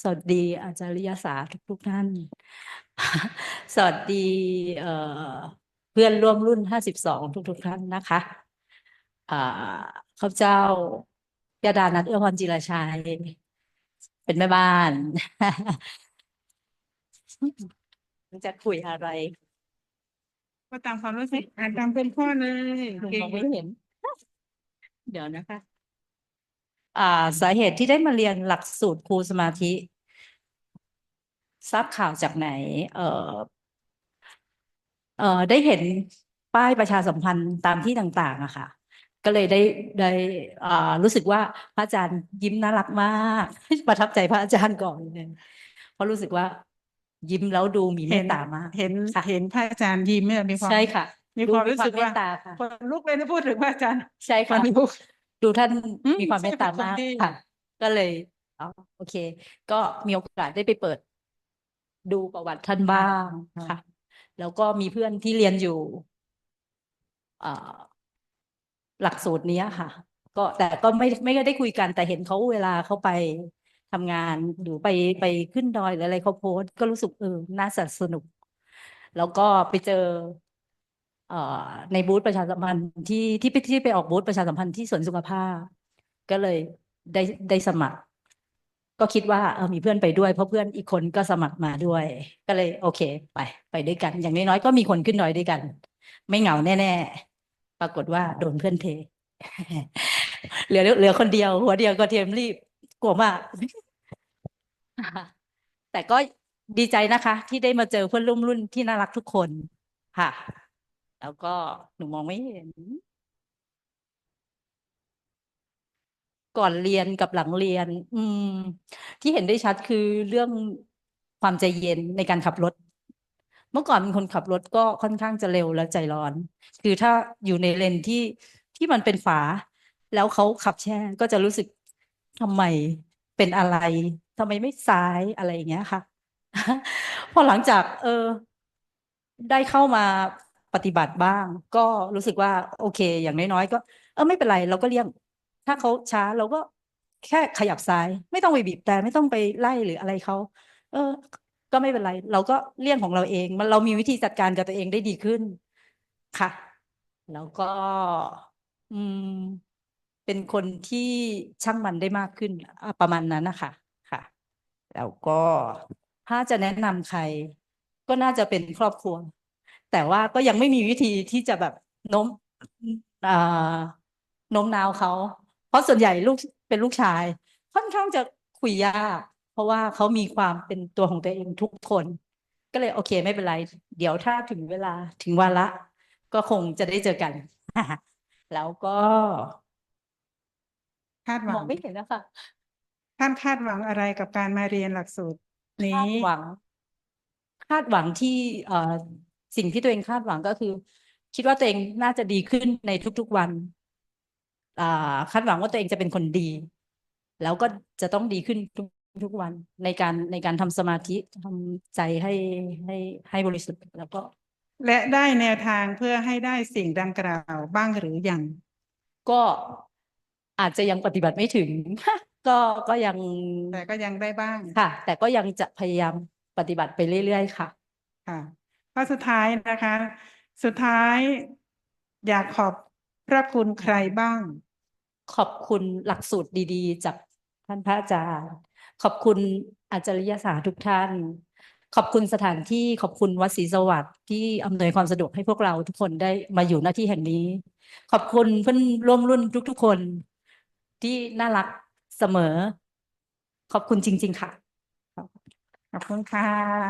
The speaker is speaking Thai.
สวัสดีอาจารยศาสตร์ทุกๆท่าน สวัสดีเอ่อเพื่อนร่วมรุ่นห้าสิบสองทุกๆท่านนะคะอ่าข้าพเจ้ายาดานัทเอื้อพรจิรชัย เป็นแม่บ้านจะคุยอะไร ก็ตามความรู้สึกอ่านตามเป็นข้อเลยมเก่งองไม่เห็น เดี๋ยวนะคะ อ่าสาเหตุที่ได้มาเรียนหลักสูตรครูสมาธิ ทราบข่าวจากไหน เอ่อเอ่อได้เห็นป้ายประชาสัมพันธ์ตามที่ต่าง ๆอะค่ะ ก็เลยได้ได้อ่ารู้สึกว่าพระอาจารย์ยิ้มน่ารักมาก ประทับใจพระอาจารย์ก่อนเลยเพราะรู้สึกว่า ยิ้มแล้วดูมีเมเห็ตนตามาก เห็นค่ะ เห็นพระอาจารย์ยิ้มเนี่ยมีความใช่ค่ะมีความดูรู้สึกเมว่าตตาค่ะคนลุกเลยนะพูดถึงพระอาจารย์ ใช่คค่ะนลุก ดูท่านอืมมีความใช่เมตตาเป็นคนมากที่ค่ะ ก็เลยอ๋อโอเค ก็มีโอกาสได้ไปเปิด ดูประวัติท่านบ้างค่ะ แล้วก็มีเพื่อนที่เรียนอยู่เอ่อหลักสูตรเนี้ยค่ะ ก็แต่ก็ไม่ไม่ได้คุยกันแต่เห็นเขาเวลาเขาไปทำงานหรือไปไปขึ้นดอยหรืออะไรเขาโพสต์ก็รู้สึกเออน่าสนุก แล้วก็ไปเจอเอ่อ ในบูธประชาสัมพันธ์ที่ที่ไปที่ไปออกบูธประชาสัมพันธ์ที่สวนสุขภาพ ก็เลยได้ได้สมัคร ก็คิดว่าเออมีเพื่อนไปด้วย เพราะเพื่อนอีกคนก็สมัครมาด้วย ก็เลยโอเค ไปไปด้วยกัน อย่างน้อยๆก็มีคนขึ้นดอยด้วยกัน ไม่เหงาแน่ๆ ปรากฏว่าโดนเพื่อนเท เหลือเหลือคนเดียว หัวเดียวก็เทียมรีบกลัวมากแต่ก็ดีใจนะคะ ที่ได้มาเจอเพื่อนร่วมรุ่นที่น่ารักทุกคนค่ะ แล้วก็หนูมองไม่เห็น ก่อนเรียนกับหลังเรียน อืม ที่เห็นได้ชัดคือเรื่องความใจเย็นในการขับรถ เมื่อก่อนเป็นคนขับรถก็ค่อนข้างจะเร็วและใจร้อน คือถ้าอยู่ในเลนที่ที่มันเป็นฝา แล้วเขาขับแช่ก็จะรู้สึกทำไมเป็นอะไรทำไมไม่ซ้ายอะไรอย่างเงี้ยค่ะ พอหลังจาก เออ ได้เข้ามา ปฏิบัติบ้าง ก็รู้สึกว่าโอเค อย่างน้อยๆก็ เออไม่เป็นไรเราก็เลี่ยง ถ้าเขาช้าเราก็แค่ขยับซ้าย ไม่ต้องไปบีบแต่ไม่ต้องไปไล่หรืออะไรเขาเออ ก็ไม่เป็นไร เราก็เลี่ยงของเราเองมันเรามีวิธีจัดการกับตัวเองได้ดีขึ้นค่ะ แล้วก็ อืม เป็นคนที่ช่างมันได้มากขึ้นประมาณนั้นนะคะค่ะ แล้วก็ถ้าจะแนะนำใคร ก็น่าจะเป็นครอบครัว แต่ว่าก็ยังไม่มีวิธีที่จะแบบโน้มอ่าโน้มน้าวเขา เพราะส่วนใหญ่ลูกเป็นลูกชาย ค่อนข้างจะคุยยากเพราะว่าเขามีความเป็นตัวของตัวเองทุกคน ก็เลยโอเคไม่เป็นไร เดี๋ยวถ้าถึงเวลาถึงวาระก็คงจะได้เจอกัน แล้วก็คาดหวัมองงไม่เห็นนะคะท่านคาดหวังอะไรกับการมาเรียนหลักสูตรนี้คาดหวัง คาดหวังที่เอ่อ สิ่งที่ตัวเองคาดหวังก็คือ คิดว่าตัวเองน่าจะดีขึ้นในทุก ๆ วันอ่าคาดหวังว่าตัวเองจะเป็นคนดี แล้วก็จะต้องดีขึ้นทุกทุกวันในการในการทำสมาธิทำใจให้ให้ให้บริสุทธิ์แล้วก็ และได้แนวทางเพื่อให้ได้สิ่งดังกล่าวบ้างหรือยัง ก็อาจจะยังปฏิบัติไม่ถึง ก็ก็ยังแต่ก็ยังได้บ้างค่ะ แต่ก็ยังจะพยายามปฏิบัติไปเรื่อยๆค่ะ ค่ะ ข้อสุดท้ายนะคะ สุดท้ายอยากขอบพระคุณใครบ้าง ขอบคุณหลักสูตรดีๆ จากท่านพระอาจารย์ ขอบคุณอาจารยศาสตร์ทุกท่าน ขอบคุณสถานที่ขอบคุณวัดศรีสวัสดิ์ที่อำนวยความสะดวกให้พวกเราทุกคนได้มาอยู่หน้าที่แห่งนี้ ขอบคุณเพื่อนร่วมรุ่นทุก ๆ คนที่น่ารักเสมอ ขอบคุณจริง ๆ ค่ะ ขอบคุณค่ะ